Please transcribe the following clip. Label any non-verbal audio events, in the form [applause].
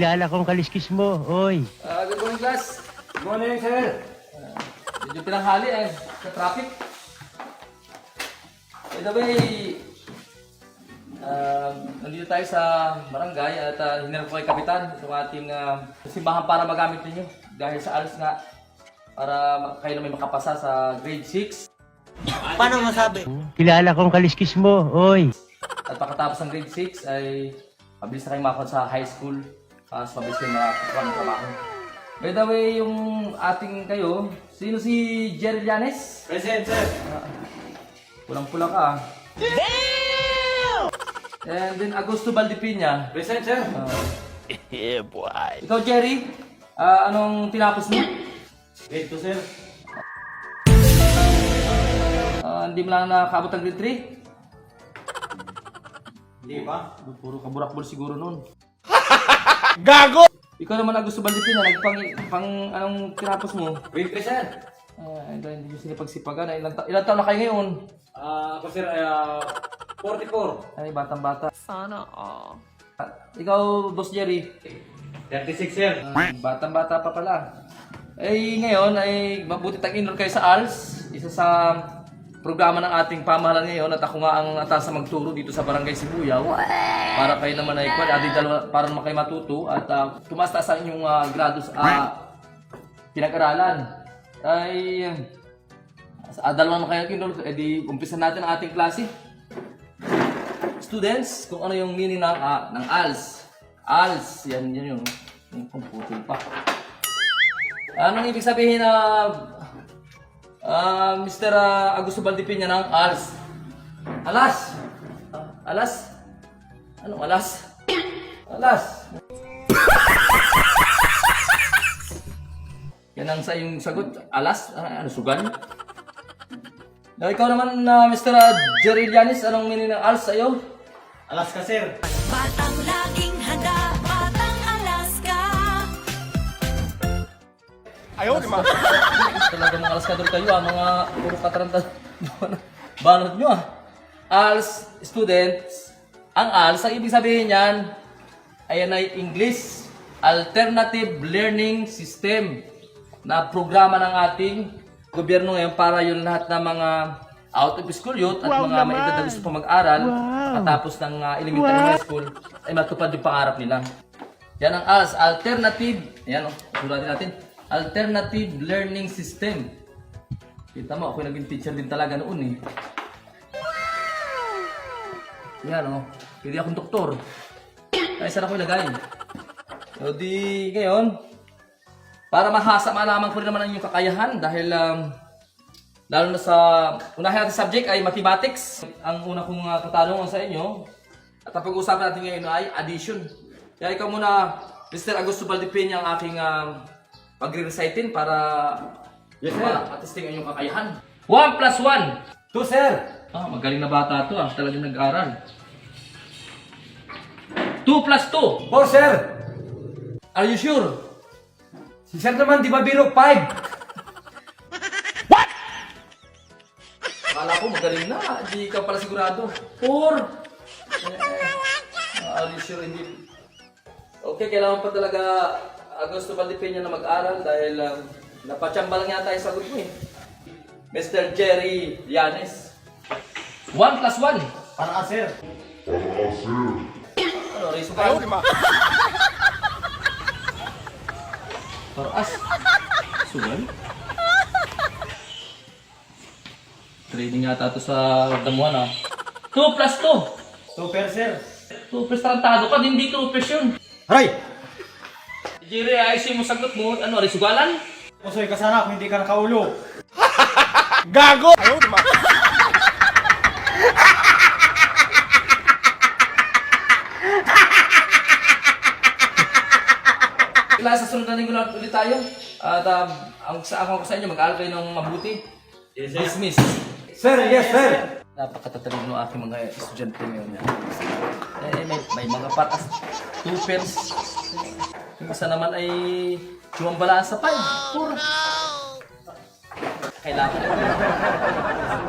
kilala kong kaliskis mo, oy. Ah, good morning, class. Good morning, sir. Medyo pinanghali eh, sa traffic. By the way, ah, nandito tayo sa barangay at uh, hinarap ko kay Kapitan itong ating ah, simbahan para magamit ninyo. Dahil sa ALS nga, para kayo na may makapasa sa grade 6 Paano masabi? Kilala kong kaliskis mo, oy. at pagkatapos ng grade 6 ay mabilis na kayo makakot sa high school. Tapos mabilis kayo makakuha ng trabaho. By the way, yung ating kayo, sino si Jerry Llanes? Present, sir. Pulang-pula ka. ah. And then Agosto Valdipina. Present, sir. Yeah, boy. Ikaw, Jerry, ah, anong tinapos mo? Grade 2, sir. Ah, hindi mo lang nakakabot ng grade Hindi pa. 3? Puro kaburakbol siguro noon. Gago! Ikaw naman Agosto Valdipina, nagpang pang anong tinapos mo? 3, sir. Ah, hindi hindi nyo sinipagsipagan. Ilan, ta- ilan taon na kayo ngayon? Ah, ako, sir, ay ah, 44. Ay, batang-bata. Sana all. Ah, ikaw, Boss Jerry, 36, sir. ah, batang-bata pa pala. Eh, ngayon ay mabuti tag-enroll kayo sa ALS, isa sa programa ng ating pamahalaan ngayon at ako nga ang atasa magturo dito sa Barangay Sibuyaw. Para kayo naman ay kwan, ating dalawa, para naman kayo matuto at uh, tumasta sa inyong uh, grado sa ah, pinag-aralan. Ay, sa dalawa naman kayo enroll, edi umpisa natin ang ating klase. Students, kung ano yung meaning ng, ah, ng ALS. ALS, yan, yan yung, yung computer pa. Anong ibig sabihin na ah, Mr. ah, Augusto Valdipina ng ALS? Alas! Alas? Anong alas? Alas! Yan ang sa yung sagot. Alas? Ah, ano, sugal? Na ikaw naman, na Mr. Jerry Llanes, anong meaning ng ALS sa'yo? Alas ka, sir. [laughs] Talaga mga alaskador kayo ah, mga puro kataranta. [laughs] Banot nyo ah. ALS students, ang ALS, ang ibig sabihin niyan, ayan ay English Alternative Learning System na programa ng ating gobyerno ngayon para yung lahat ng mga out of school youth at mga maedad na gusto pa mag-aral katapos ng ah, elementary high school ay matupad yung pangarap nila. Yan ang ALS, Alternative, ayan o, suratin natin, Alternative Learning System. Kita mo, ako naging teacher din talaga noon eh. Yan o, pwede akong doktor. Ay, saan ako ilagay? O di, ngayon, para mahasa, malaman ko rin naman ang inyong kakayahan dahil um, lalo na sa unahin natin subject ay mathematics. Ang una kong uh, katanungan sa inyo at ang pag-uusapan natin ngayon ay addition. Kaya ikaw muna, Mr. Augusto Valdipena, ang aking um, pagre-recitin para Yes, sir. para matesting ang kakayahan. 1 plus 1. 2, sir. Ah, magaling na bata to ah. Talagang nag-aral. 2 plus 2. 4, sir. Are you sure? Si sir naman, di ba biro? 5. Akala ko magaling na. Hindi ka pala sigurado. 4. Eh, are you sure hindi? Okay, kailangan pa talaga Agosto Valdipena na mag-aral dahil um, napachamba lang yata yung sagot mo eh. Mr. Jerry Llanes. 1 plus 1. Para ka, sir. Ano, reso [laughs] ka? Paras. Sugal? Training yata to sa damuhan ah. 2 plus 2. Super, sir. 2 plus tarantado ka, hindi 2 plus yun. Aray! Jerry, ayusin mo sagot mo. Ano, risugalan? Pusoy ka sana kung hindi ka nakaulo. [laughs] Gago! Klase sa sunod na linggo na ulit tayo. At um, ang sa ako sa inyo, mag-aaral kayo ng mabuti. Yes, sir. Dismiss. Sir, yes, sir. Napakatatalino ng aking mga estudyante ngayon. Eh, may, may mga patas, two-pairs. Yung isa naman ay sumambala sa five. Puro. Kailangan.